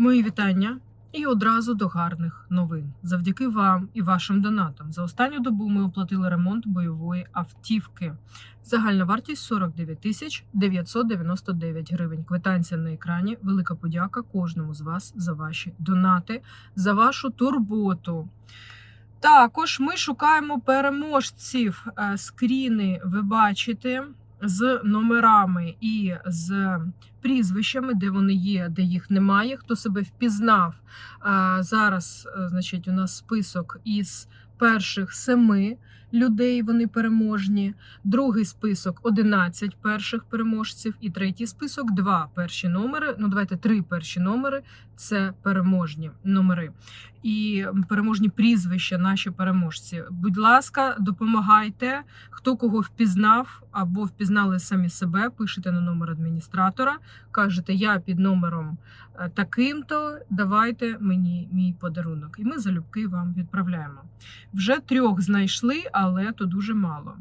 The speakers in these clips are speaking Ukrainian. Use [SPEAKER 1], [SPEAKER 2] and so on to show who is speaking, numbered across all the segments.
[SPEAKER 1] Мої вітання і одразу до гарних новин. Завдяки вам і вашим донатам. За останню добу ми оплатили ремонт бойової автівки. Загальна вартість 49 тисяч 999 гривень. Квитанція на екрані. Велика подяка кожному з вас за ваші донати, за вашу турботу. Також ми шукаємо переможців. Е, Скріни ви бачите з номерами і з прізвищами, де вони є, де їх немає. Хто себе впізнав зараз, е, значить, у нас список із перших семи людей. Вони переможні. Другий список 11 перших переможців, і третій список два перші номери. Ну, давайте три перші номери це переможні номери. І переможні прізвища, наші переможці. Будь ласка, допомагайте. Хто кого впізнав або впізнали самі себе, пишете на номер адміністратора, кажете, я під номером е, таким-то, давайте мені мій подарунок. І ми залюбки вам відправляємо. Вже трьох знайшли, але то дуже мало.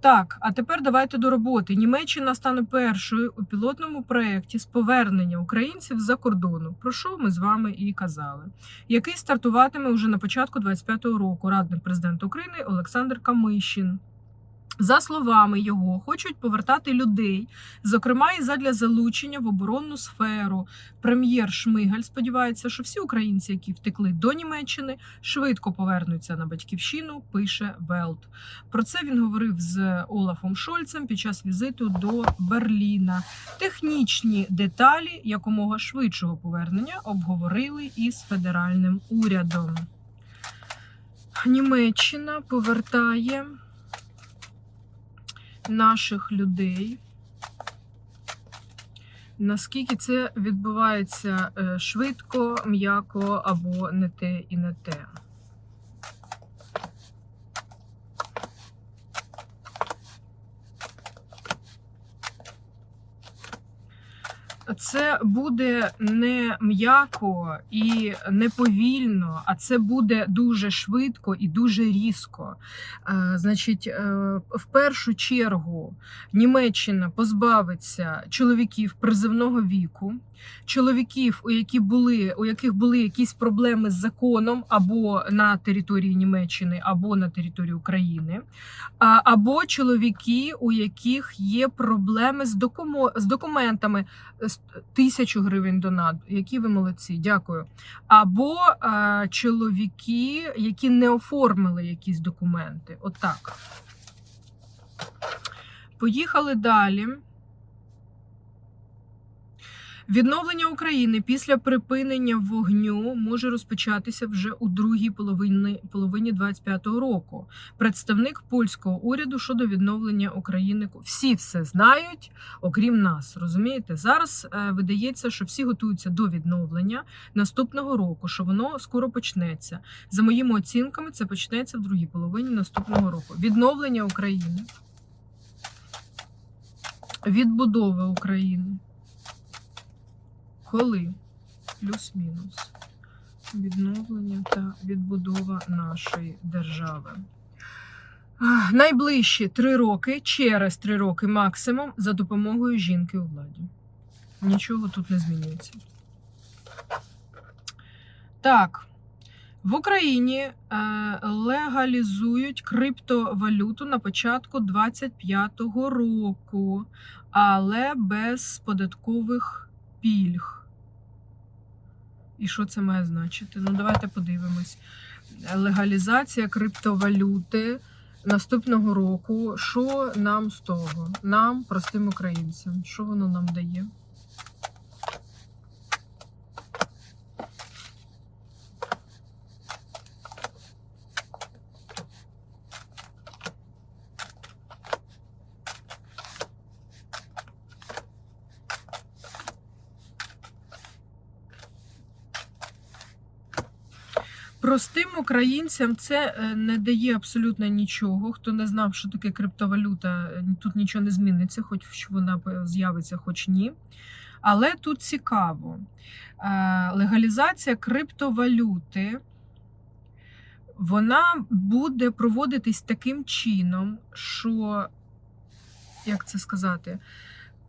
[SPEAKER 1] Так, а тепер давайте до роботи. Німеччина стане першою у пілотному проєкті з повернення українців за кордону. Про що ми з вами і казали, який стартуватиме уже на початку 25-го року радник президента України Олександр Камишин. За словами його, хочуть повертати людей, зокрема і задля залучення в оборонну сферу. Прем'єр Шмигаль сподівається, що всі українці, які втекли до Німеччини, швидко повернуться на батьківщину. Пише Велт. Про це він говорив з Олафом Шольцем під час візиту до Берліна. Технічні деталі якомога швидшого повернення обговорили із федеральним урядом. Німеччина повертає наших людей. Наскільки це відбувається е, швидко, м'яко або не те і не те. Це буде не м'яко і не повільно, а це буде дуже швидко і дуже різко. Е, Значить, е, в першу чергу Німеччина позбавиться чоловіків призивного віку, чоловіків, у які були у яких були якісь проблеми з законом або на території Німеччини, або на території України, або чоловіки, у яких є проблеми з докумо- з документами. Тисячу гривень донат, які ви молодці, дякую. Або е, чоловіки, які не оформили якісь документи. Отак. Поїхали далі. Відновлення України після припинення вогню може розпочатися вже у другій половині половині 25-го року. Представник польського уряду щодо відновлення України всі все знають, окрім нас. Розумієте, зараз е, видається, що всі готуються до відновлення наступного року, що воно скоро почнеться. За моїми оцінками, це почнеться в другій половині наступного року. Відновлення України, відбудова України. Коли? Плюс-мінус. Відновлення та відбудова нашої держави. Найближчі три роки, через три роки максимум, за допомогою жінки у владі. Нічого тут не змінюється. Так. В Україні е, легалізують криптовалюту на початку 25-го року, але без податкових пільг. І що це має значити? Ну, давайте подивимось. Легалізація криптовалюти наступного року. Що нам з того? Нам, простим українцям, що воно нам дає? Простим українцям це е, не дає абсолютно нічого. Хто не знав, що таке криптовалюта, е, тут нічого не зміниться, хоч вона з'явиться, хоч ні. Але тут цікаво. Е, Легалізація криптовалюти вона буде проводитись таким чином, що, як це сказати,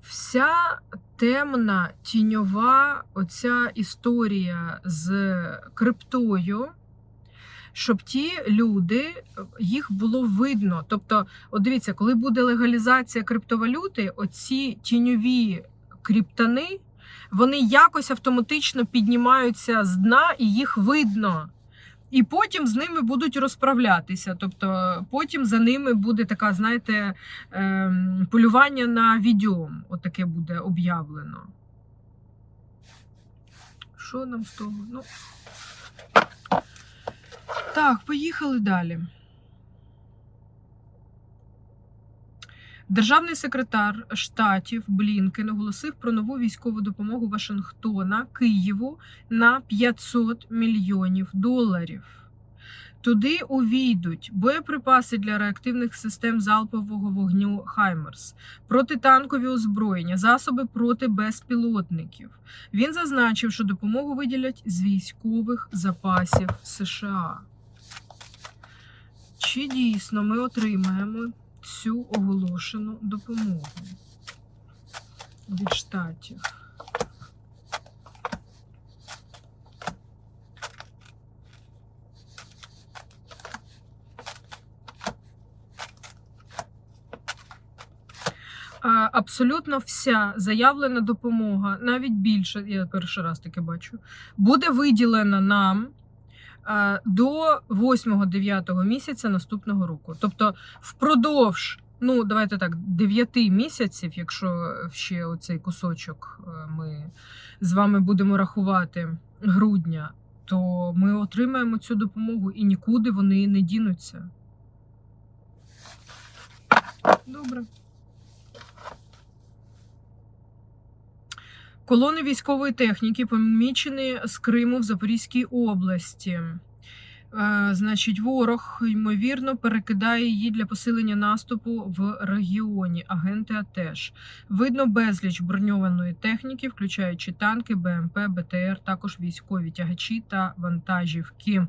[SPEAKER 1] вся темна тіньова оця історія з криптою, щоб ті люди їх було видно. Тобто, от дивіться, коли буде легалізація криптовалюти, оці тіньові криптани, вони якось автоматично піднімаються з дна і їх видно. І потім з ними будуть розправлятися. Тобто потім за ними буде така, знаєте, ем, полювання на відьом. Отаке буде об'явлено. Що нам з того? Ну. Так, поїхали далі. Державний секретар штатів Блінкен оголосив про нову військову допомогу Вашингтона Києву на 500 мільйонів доларів. Туди увійдуть боєприпаси для реактивних систем залпового вогню Хаймерс, протитанкові озброєння, засоби проти безпілотників. Він зазначив, що допомогу виділять з військових запасів США. Чи дійсно ми отримаємо цю оголошену допомогу від штатів? Абсолютно вся заявлена допомога, навіть більше, я перший раз таке бачу, буде виділена нам до 8-9 місяця наступного року. Тобто, впродовж, ну давайте так, 9 місяців, якщо ще оцей кусочок е, ми з вами будемо рахувати грудня, то ми отримаємо цю допомогу і нікуди вони не дінуться. Добре. Колони військової техніки помічені з Криму в Запорізькій області. Е, Значить, ворог ймовірно перекидає її для посилення наступу в регіоні. Агенти АТЕШ. Видно безліч броньованої техніки, включаючи танки, БМП, БТР, також військові тягачі та вантажівки.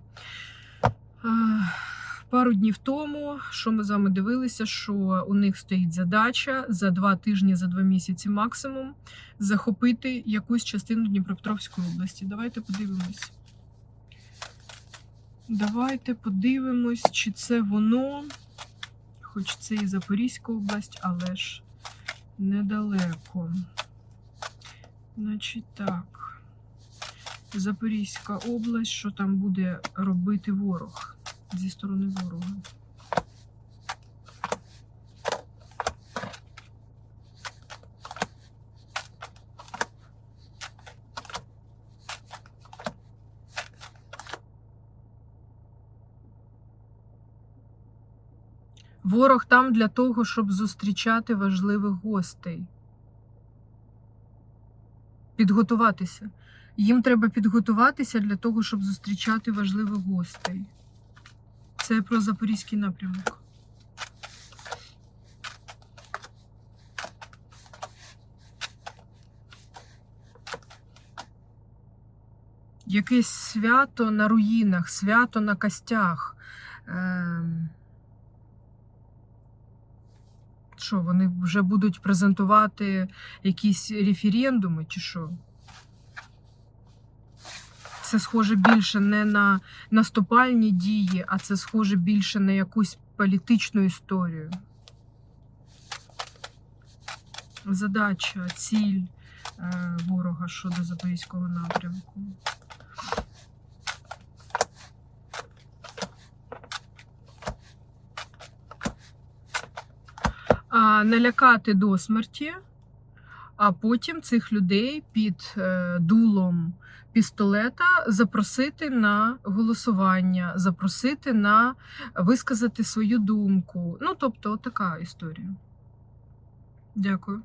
[SPEAKER 1] Пару днів тому, що ми з вами дивилися, що у них стоїть задача за два тижні, за два місяці максимум захопити якусь частину Дніпропетровської області. Давайте подивимось. Давайте подивимось, чи це воно, хоч це і Запорізька область, але ж недалеко. Значить так. Запорізька область, що там буде робити ворог зі сторони ворога. Ворог там для того, щоб зустрічати важливих гостей. Підготуватися. Їм треба підготуватися для того, щоб зустрічати важливих гостей. Це про Запорізький напрямок. Якесь свято на руїнах, свято на костях. Ем... Що, вони вже будуть презентувати якісь референдуми, чи що? Це схоже більше не на наступальні дії, а це схоже більше на якусь політичну історію. Задача, ціль е, ворога щодо Запорізького напрямку. Налякати до смерті, а потім цих людей під е, дулом пістолета запросити на голосування, запросити на висказати свою думку. Ну, тобто, така історія. Дякую.